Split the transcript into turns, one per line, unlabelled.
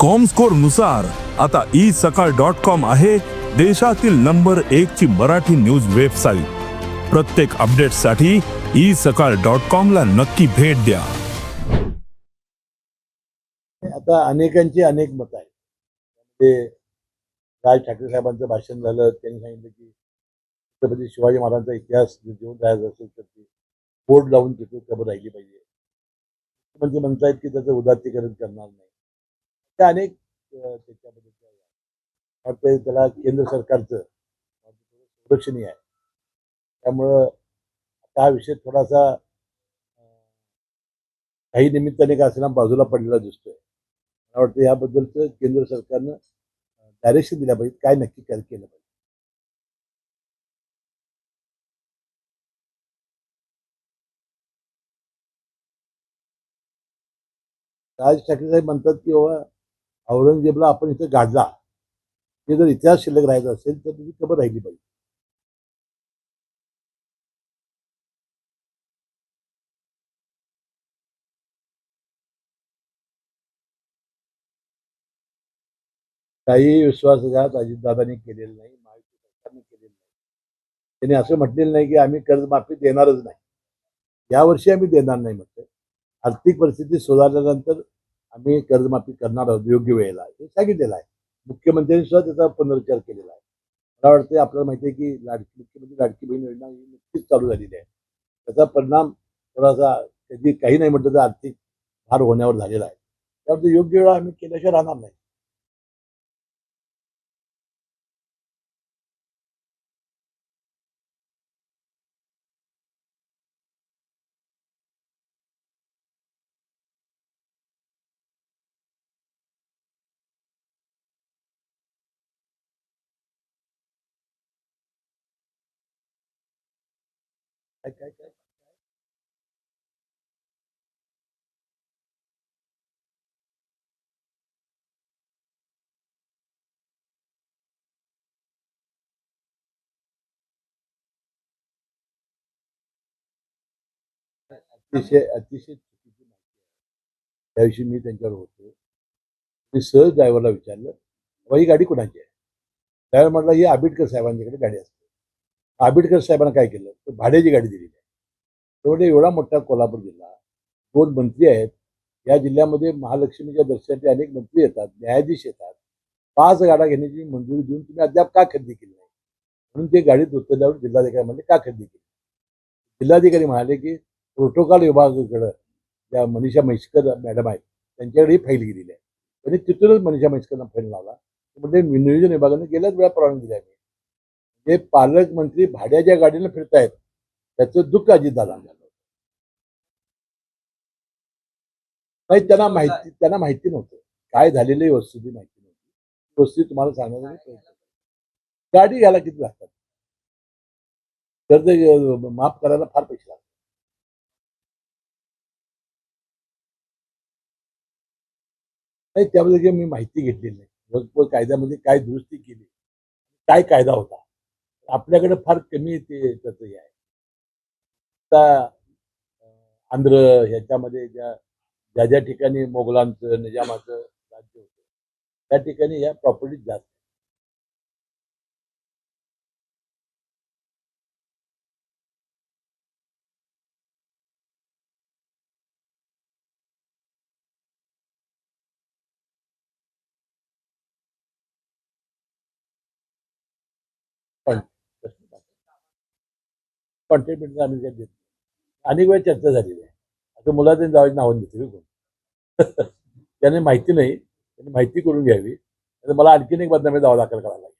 कॉमस्कोरनुसार आता ई सकाळ dot com आहे देशातील नंबर एक ची मराठी न्यूज वेबसाईट प्रत्येक अपडेटसाठी ई सकाळ डॉट कॉम ला नक्की भेट द्या.
आता अनेकांची अनेक मत आहेत. ते राज ठाकरे साहेबांचं भाषण झालं त्यांनी सांगितलं की छत्रपती शिवाजी महाराजांचा इतिहास जर जिवंत राहायचा असेल तर ते बोर्ड लावून तिथे कबर राहिली पाहिजे म्हणजे म्हणतायत की त्याचं उदात्तीकरण करणार नाही. त्या अनेक त्याच्यामध्ये वाटतं त्याला केंद्र सरकारचं संरक्षणीय आहे. त्यामुळं आता हा विषय थोडासा काही निमित्ताने का असेना बाजूला पडलेला दिसतोय. मला वाटतं याबद्दलचं केंद्र सरकारनं डायरेक्शन दिल्या पाहिजे काय नक्की काय केलं पाहिजे. राज ठाकरे साहेब म्हणतात की बाबा औरंगजेबला आपण इथं गाडला. हे जर इतिहास शिल्लक राहायचा असेल तर तुझी खबर राहिली पाहिजे. काही विश्वासघात अजितदादांनी केलेला नाही महायुती सरकारने केलेलं नाही. त्यांनी असं म्हटलेलं नाही की आम्ही कर्जमाफी देणारच नाही. यावर्षी आम्ही देणार नाही म्हटलं. आर्थिक परिस्थिती सुधारल्यानंतर आम्ही कर्जमाफी करणार आहोत योग्य वेळेला. हे सांगितलेलं आहे. मुख्यमंत्र्यांनी सुद्धा त्याचा पुनरुच्चार केलेला आहे. मला वाटतं आपल्याला माहिती आहे की लाडकी मुख्यमंत्री लाडकी बहीण योजना ही नुकतीच चालू झालेली आहे. त्याचा परिणाम थोडासा कधी काही नाही म्हटलं तर आर्थिक भार होण्यावर झालेला आहे. त्यामुळे योग्य वेळा आम्ही केल्याशिवाय राहणार नाही. काय काय काय अतिशय अतिशय चुकीची माहिती आहे. त्याविषयी मी त्यांच्यावर होतो मी सहज ड्रायव्हरला विचारलं ही गाडी कुणाची आहे? ड्रायव्हर म्हटलं ही आंबेडकर साहेबांच्याकडे गाडी असते. आंबेडकर साहेबांना काय केलं? तर भाड्याची गाडी दिलेली आहे तेवढे एवढा मोठा कोल्हापूर जिल्हा दोन मंत्री आहेत. या जिल्ह्यामध्ये महालक्ष्मीच्या दर्शनासाठी अनेक मंत्री येतात न्यायाधीश येतात. पाच गाड्या घेण्याची मंजुरी देऊन तुम्ही अद्याप का खरेदी केली नाही? म्हणून ते गाडीत उतरल्यावर जिल्हाधिकारी म्हणले का खरेदी केली? जिल्हाधिकारी म्हणाले की प्रोटोकॉल विभागाकडं ज्या मनीषा म्हैसकर मॅडम आहेत त्यांच्याकडे ही फाईल गेलेली आहे. त्यांनी तिथूनच मनीषा म्हैसकरना फाईल लावला. म्हणजे नियोजन विभागाने गेल्याच वेळा परवानगी दिली आहे हे पालकमंत्री भाड्याच्या गाडीनं फिरतायत त्याचं दुःख अजितदादा झालं नाही त्यांना माहिती त्यांना माहिती नव्हतं. काय झालेली वस्तुस्थिती माहिती नव्हती. वस्तू तुम्हाला सांगण्याचा प्रयत्न गाडी घ्यायला किती लागतात? कर्ज ते माफ करायला फार पैसे लागतात. नाही त्याबद्दल मी माहिती घेतलेली नाही. कायद्यामध्ये काय दुरुस्ती केली काय कायदा होता? आपल्याकडे फार कमी ते त्याचं हे आहे. आता आंध्र ह्याच्यामध्ये ज्या ज्या ज्या ठिकाणी मोगलांचं निजामाचं राज्य होतं त्या ठिकाणी ह्या प्रॉपर्टी जास्त पण कॉन्ट्रीब्युट आम्ही काही देत अनेक वेळा चर्चा झालेली आहे. आता मुलाचं जावं नावं देते कोण? त्याने माहिती नाही. त्यांनी माहिती करून घ्यावी. आता मला आणखीन एक बदनामी दावा दाखल करावा लागेल.